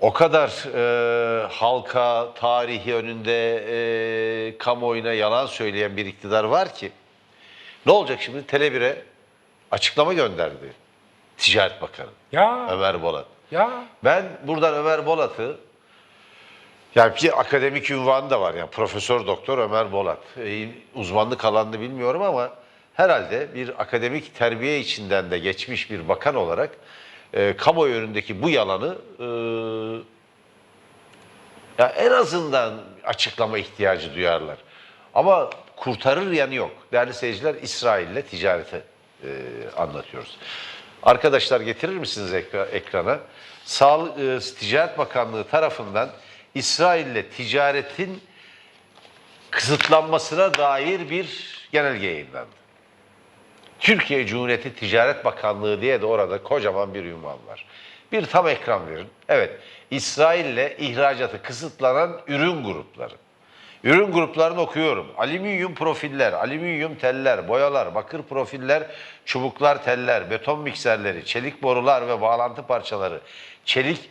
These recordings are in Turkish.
o kadar e, halka, tarihi önünde e, kamuoyuna yalan söyleyen bir iktidar var ki ne olacak şimdi? Tele1'e açıklama gönderdi Ticaret Bakanı Ya Ömer Bolat. ya Ben buradan Ömer Bolat'ı yani bir akademik ünvanı da var yani Profesör Doktor Ömer Bolat. E, uzmanlık alanını bilmiyorum ama herhalde bir akademik terbiye içinden de geçmiş bir bakan olarak e, kamuoyu önündeki bu yalanı e, ya en azından açıklama ihtiyacı duyarlar. Ama kurtarır yanı yok. Değerli seyirciler İsrail'le ticareti e, anlatıyoruz. Arkadaşlar getirir misiniz ekra- ekrana? Sağlık e, Ticaret Bakanlığı tarafından İsrail'le ticaretin kısıtlanmasına dair bir genelge yayınlandı. Türkiye Cumhuriyeti Ticaret Bakanlığı diye de orada kocaman bir ünvan var. Bir tam ekran verin. Evet, İsrail'le ihracatı kısıtlanan ürün grupları. Ürün gruplarını okuyorum. Alüminyum profiller, alüminyum teller, boyalar, bakır profiller, çubuklar, teller, beton mikserleri, çelik borular ve bağlantı parçaları, çelik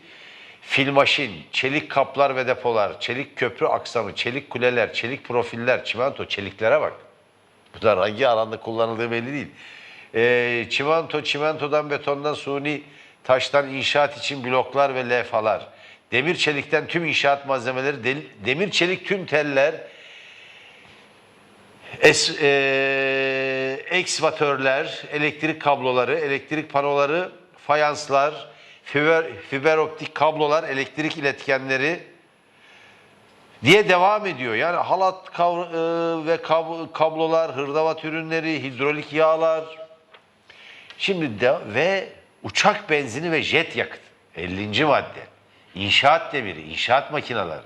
filmaşin, çelik kaplar ve depolar, çelik köprü aksamı, çelik kuleler, çelik profiller, çimento, çeliklere bak. Bunlar hangi alanda kullanıldığı belli değil. Ee, çimento, çimentodan, betondan, suni taştan inşaat için bloklar ve levhalar. Demir çelikten tüm inşaat malzemeleri, del- demir çelik tüm teller, es, e, ekskavatörler, elektrik kabloları, elektrik panoları, fayanslar, fiber, fiber optik kablolar, elektrik iletkenleri, diye devam ediyor. Yani halat kavr- e, ve kab- kablolar, hırdavat ürünleri, hidrolik yağlar. Şimdi de ve uçak benzini ve jet yakıt 50. madde. İnşaat demiri, inşaat makineleri,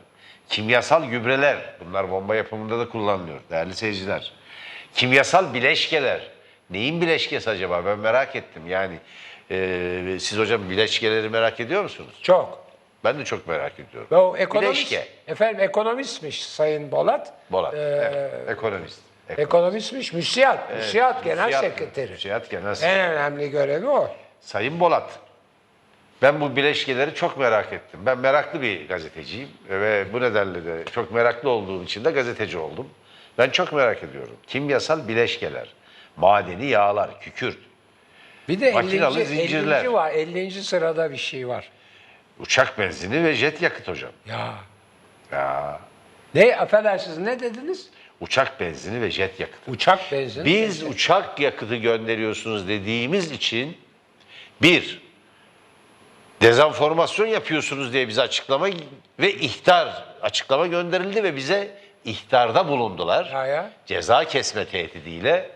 kimyasal gübreler. Bunlar bomba yapımında da kullanılıyor değerli seyirciler. Kimyasal bileşkeler. Neyin bileşkesi acaba? Ben merak ettim. Yani e, siz hocam bileşkeleri merak ediyor musunuz? çok. Ben de çok merak ediyorum. Ve o ekonomist, Bileşke. efendim ekonomistmiş Sayın Bolat. Bolat. Ee, evet, ekonomist. Ek- Ekonomistmiş, müsiyat, müsiyat genel Müsiyat- sekreteri. Müsiyat genel sekreteri. En önemli görevi o. Sayın Bolat. Ben bu bileşkeleri çok merak ettim. Ben meraklı bir gazeteciyim ve bu nedenle de çok meraklı olduğum için de gazeteci oldum. Ben çok merak ediyorum. Kimyasal bileşkeler, madeni yağlar, kükürt, Bir de Makinalı 50. zincirler. 50. var, 50. sırada bir şey var. Uçak benzini ve jet yakıt hocam. Ya. Ya, Ne, affedersiniz ne dediniz? uçak benzini ve jet yakıt. Uçak benzini. Biz uçak yakıtı gönderiyorsunuz dediğimiz için bir, dezenformasyon yapıyorsunuz diye bize açıklama ve ihtar açıklama gönderildi ve bize ihtarda bulundular. Ya ya. Ceza kesme tehdidiyle.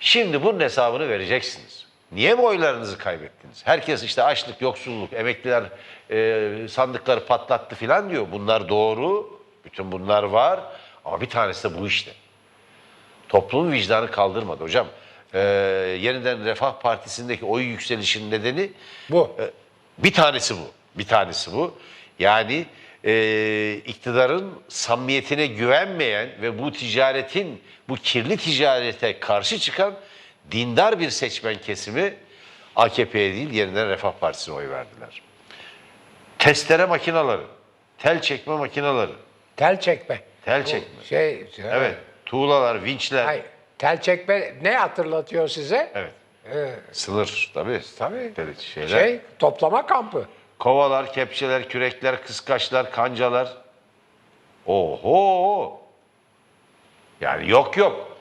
Şimdi bunun hesabını vereceksiniz. Niye mi oylarınızı kaybettiniz? Herkes işte açlık, yoksulluk, emekliler e, sandıkları patlattı filan diyor. Bunlar doğru. Bütün bunlar var. Ama bir tanesi de bu işte. Toplumun vicdanı kaldırmadı hocam. Ee, yeniden Refah Partisi'ndeki oy yükselişinin nedeni Bu. e, bir tanesi bu. Bir tanesi bu. Yani e, iktidarın samimiyetine güvenmeyen ve bu ticaretin, bu kirli ticarete karşı çıkan dindar bir seçmen kesimi AKP'ye değil yeniden Refah Partisi'ne oy verdiler. Testere makinaları, tel çekme makinaları, Tel çekme. tel çekme. Şey, Evet, tuğlalar, vinçler. Hayır, tel çekme ne hatırlatıyor size? Evet. Ee, Sınır tabii. Tabii. Tabii şeyler. şey, toplama kampı. Kovalar, kepçeler, kürekler, kıskaçlar, kancalar. Oho! Yani yok yok.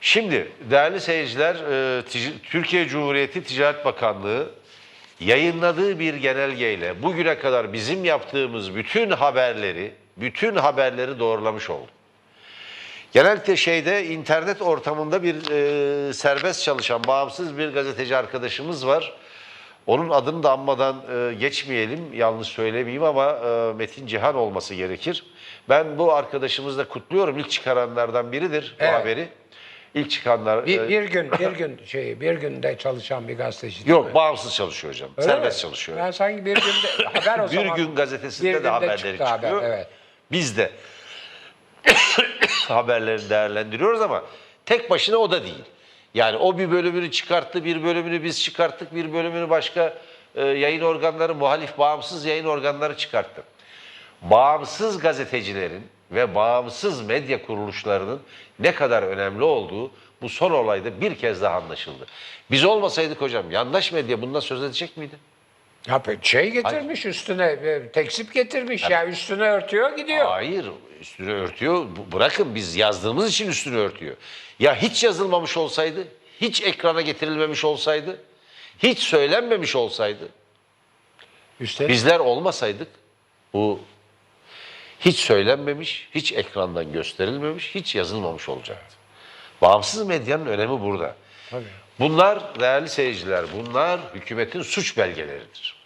Şimdi değerli seyirciler, e, Türkiye Cumhuriyeti Ticaret Bakanlığı yayınladığı bir genelgeyle bugüne kadar bizim yaptığımız bütün haberleri, bütün haberleri doğrulamış oldu. Genellikle şeyde internet ortamında bir e, serbest çalışan, bağımsız bir gazeteci arkadaşımız var. Onun adını da anmadan e, geçmeyelim, yanlış söylemeyeyim ama e, Metin Cihan olması gerekir. Ben bu arkadaşımızı da kutluyorum. İlk çıkaranlardan biridir bu Evet. haberi. İlk çıkanlar... Bir, e, bir gün, bir gün şey, bir günde çalışan bir gazeteci. değil mi? Yok, bağımsız çalışıyor hocam. Öyle serbest mi? çalışıyor. Ben sanki bir günde haber o bir zaman. gün gazetesinde bir de günde haberleri çıktı çıkıyor. haber, evet. Biz de haberleri değerlendiriyoruz ama tek başına o da değil. Yani o bir bölümünü çıkarttı, bir bölümünü biz çıkarttık, bir bölümünü başka e, yayın organları, muhalif bağımsız yayın organları çıkarttı. Bağımsız gazetecilerin ve bağımsız medya kuruluşlarının ne kadar önemli olduğu bu son olayda bir kez daha anlaşıldı. Biz olmasaydık hocam yandaş medya bundan söz edecek miydi? Ya şey getirmiş üstüne, e, tekzip getirmiş ya üstüne örtüyor gidiyor. Hayır, üstünü örtüyor. Bırakın biz yazdığımız için üstünü örtüyor. Ya hiç yazılmamış olsaydı, hiç ekrana getirilmemiş olsaydı, hiç söylenmemiş olsaydı, Üstelik bizler olmasaydık bu hiç söylenmemiş, hiç ekrandan gösterilmemiş, hiç yazılmamış olacaktı. Bağımsız medyanın önemi burada. Tabii. Bunlar değerli seyirciler, bunlar hükümetin suç belgeleridir.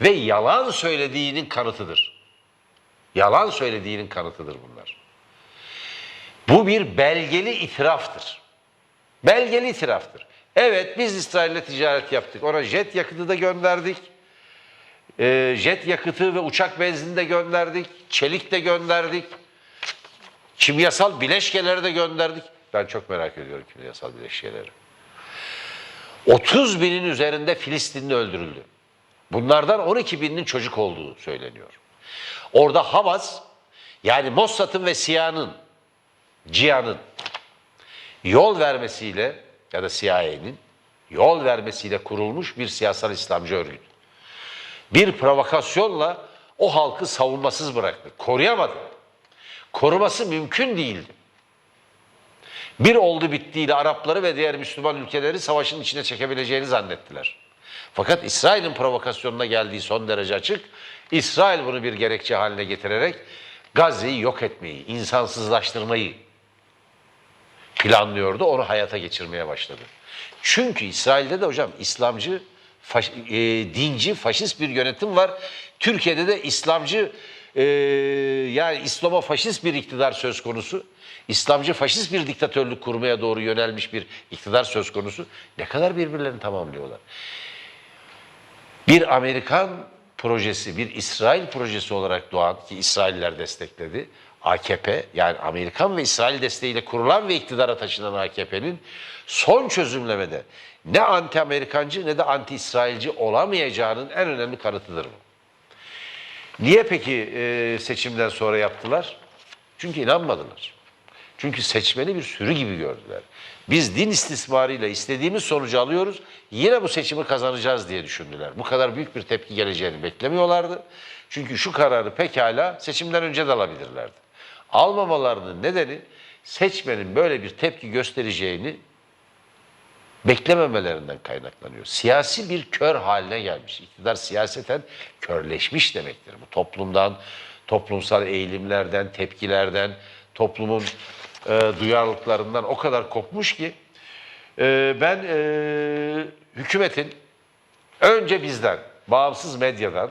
Ve yalan söylediğinin kanıtıdır. Yalan söylediğinin kanıtıdır bunlar. Bu bir belgeli itiraftır. Belgeli itiraftır. Evet biz İsrail'le ticaret yaptık. Ona jet yakıtı da gönderdik. Ee, jet yakıtı ve uçak benzini de gönderdik. Çelik de gönderdik. Kimyasal bileşkeleri de gönderdik. Ben çok merak ediyorum kimyasal bileşkeleri. 30 binin üzerinde Filistinli öldürüldü. Bunlardan 12 binin çocuk olduğu söyleniyor. Orada Hamas yani Mossad'ın ve SİHA'nın, CİHA'nın yol vermesiyle ya da CIA'nin yol vermesiyle kurulmuş bir siyasal İslamcı örgüt. Bir provokasyonla o halkı savunmasız bıraktı. Koruyamadı. Koruması mümkün değildi. Bir oldu bittiyle Arapları ve diğer Müslüman ülkeleri savaşın içine çekebileceğini zannettiler. Fakat İsrail'in provokasyonuna geldiği son derece açık. İsrail bunu bir gerekçe haline getirerek Gazze'yi yok etmeyi, insansızlaştırmayı planlıyordu. Onu hayata geçirmeye başladı. Çünkü İsrail'de de hocam İslamcı, faş- e, dinci, faşist bir yönetim var. Türkiye'de de İslamcı, e, yani İslam'a faşist bir iktidar söz konusu. İslamcı faşist bir diktatörlük kurmaya doğru yönelmiş bir iktidar söz konusu. Ne kadar birbirlerini tamamlıyorlar. Bir Amerikan projesi, bir İsrail projesi olarak doğan ki İsrailler destekledi. AKP yani Amerikan ve İsrail desteğiyle kurulan ve iktidara taşınan AKP'nin son çözümlemede ne anti-Amerikancı ne de anti-İsrailci olamayacağının en önemli kanıtıdır bu. Niye peki e, seçimden sonra yaptılar? Çünkü inanmadılar. Çünkü seçmeni bir sürü gibi gördüler. Biz din istismarıyla istediğimiz sonucu alıyoruz, yine bu seçimi kazanacağız diye düşündüler. Bu kadar büyük bir tepki geleceğini beklemiyorlardı. Çünkü şu kararı pekala seçimden önce de alabilirlerdi. Almamalarının nedeni seçmenin böyle bir tepki göstereceğini beklememelerinden kaynaklanıyor. Siyasi bir kör haline gelmiş. İktidar siyaseten körleşmiş demektir. Bu toplumdan, toplumsal eğilimlerden, tepkilerden, toplumun e, duyarlılıklarından o kadar kopmuş ki e, ben e, hükümetin önce bizden, bağımsız medyadan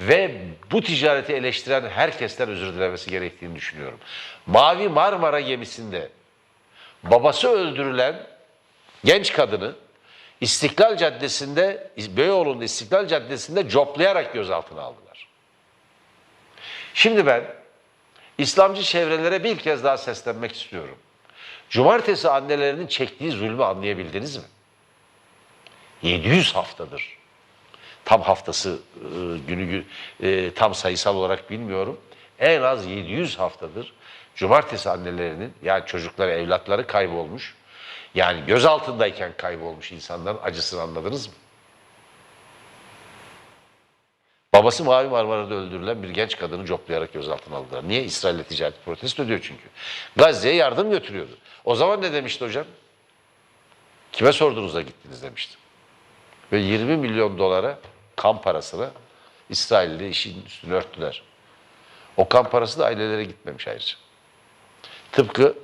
ve bu ticareti eleştiren herkesten özür dilemesi gerektiğini düşünüyorum. Mavi Marmara gemisinde babası öldürülen genç kadını İstiklal Caddesi'nde, Beyoğlu'nda İstiklal Caddesi'nde coplayarak gözaltına aldılar. Şimdi ben İslamcı çevrelere bir kez daha seslenmek istiyorum. Cumartesi annelerinin çektiği zulmü anlayabildiniz mi? 700 haftadır. Tam haftası e, günü e, tam sayısal olarak bilmiyorum. En az 700 haftadır cumartesi annelerinin yani çocukları, evlatları kaybolmuş. Yani göz altındayken kaybolmuş insanların acısını anladınız mı? Babası Mavi Marmara'da öldürülen bir genç kadını coplayarak gözaltına aldılar. Niye? İsrail'le ticaret protesto ediyor çünkü. Gazze'ye yardım götürüyordu. O zaman ne demişti hocam? Kime sordunuz da gittiniz demişti. Ve 20 milyon dolara kan parasına İsrail'de işin üstünü örttüler. O kan parası da ailelere gitmemiş ayrıca. Tıpkı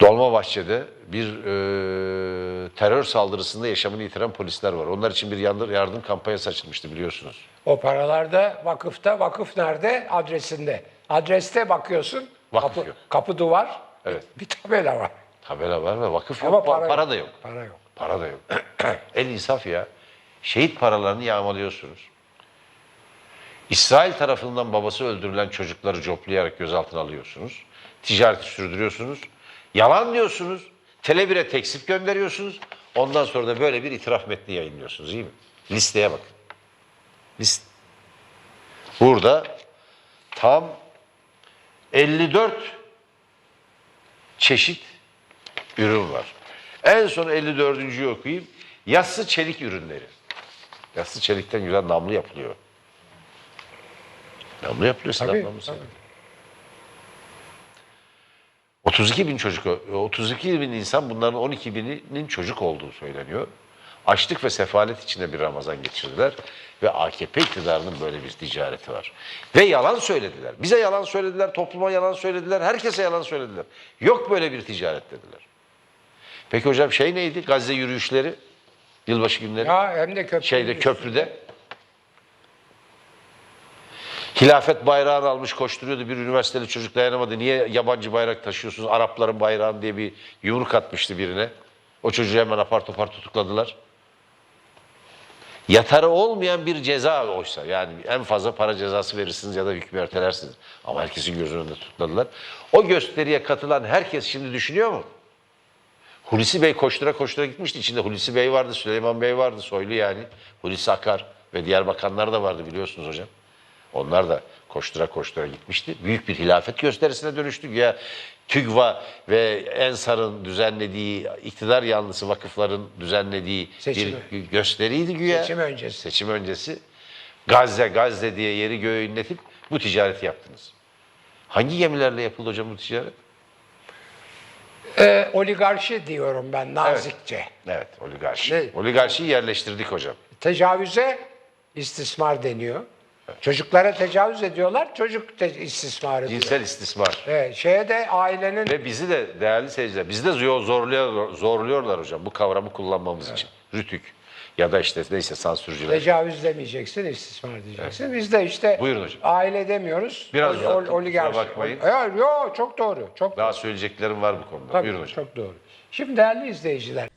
Dolmabahçe'de bir e, terör saldırısında yaşamını yitiren polisler var. Onlar için bir yardım, yardım kampanyası açılmıştı biliyorsunuz. o paralar da vakıfta, vakıf nerede? Adresinde. Adreste bakıyorsun. Vakıf kapı, yok. kapı duvar. Evet. Bir tabela var. Tabela var ve vakıf yok, Ama pa- para, para, yok. da yok. Para yok. Para da yok. El insaf ya. Şehit paralarını yağmalıyorsunuz. İsrail tarafından babası öldürülen çocukları coplayarak gözaltına alıyorsunuz. Ticareti sürdürüyorsunuz. Yalan diyorsunuz. Tele 1'e teksip gönderiyorsunuz. Ondan sonra da böyle bir itiraf metni yayınlıyorsunuz değil mi? Listeye bakın. List. Burada tam 54 çeşit ürün var. En son 54.'ü okuyayım. Yassı çelik ürünleri. Yassı çelikten güzel namlu yapılıyor. Namlu yapılıyor. silah Tabii, namlusu. tabii. 32 bin çocuk, 32 bin insan bunların 12 bininin çocuk olduğu söyleniyor. Açlık ve sefalet içinde bir Ramazan geçirdiler ve AKP iktidarının böyle bir ticareti var. Ve yalan söylediler. Bize yalan söylediler, topluma yalan söylediler, herkese yalan söylediler. Yok böyle bir ticaret dediler. Peki hocam şey neydi? Gazze yürüyüşleri, yılbaşı günleri. Ya hem de köprü. Şeyde köprüde. Hilafet bayrağını almış koşturuyordu. Bir üniversiteli çocuk dayanamadı. Niye yabancı bayrak taşıyorsunuz? Arapların bayrağını diye bir yumruk atmıştı birine. O çocuğu hemen apar topar tutukladılar. Yatarı olmayan bir ceza oysa. Yani en fazla para cezası verirsiniz ya da hükmü ertelersiniz. Ama herkesin gözünün önünde tutukladılar. O gösteriye katılan herkes şimdi düşünüyor mu? Hulusi Bey koştura koştura gitmişti. İçinde Hulusi Bey vardı, Süleyman Bey vardı, Soylu yani. Hulusi Akar ve diğer bakanlar da vardı biliyorsunuz hocam. Onlar da koştura koştura gitmişti. Büyük bir hilafet gösterisine dönüştü. Ya TÜGVA ve Ensar'ın düzenlediği, iktidar yanlısı vakıfların düzenlediği Seçimi. bir gösteriydi güya. Seçim öncesi. Seçim öncesi. Gazze, Gazze diye yeri göğü inletip bu ticareti yaptınız. Hangi gemilerle yapıldı hocam bu ticaret? Ee, oligarşi diyorum ben nazikçe. Evet, oligarşi. Ne? Oligarşiyi yerleştirdik hocam. Tecavüze istismar deniyor. Çocuklara tecavüz ediyorlar, çocuk te- istismarı diyor. Cinsel istismar. Evet, şeye de ailenin Ve bizi de değerli seyirciler, bizi de zor- zorluyor, zorluyorlar hocam bu kavramı kullanmamız için. Rütük ya da işte neyse sansürcüler. tecavüz demeyeceksin, istismar diyeceksin. Biz de işte Buyurun hocam. aile demiyoruz. Biraz ol- uzattım, oligarşi. bakmayın. Ya, yo, çok doğru. Çok Daha söyleyeceklerim var bu konuda. Tabii, Buyurun hocam. Çok doğru. Şimdi değerli izleyiciler,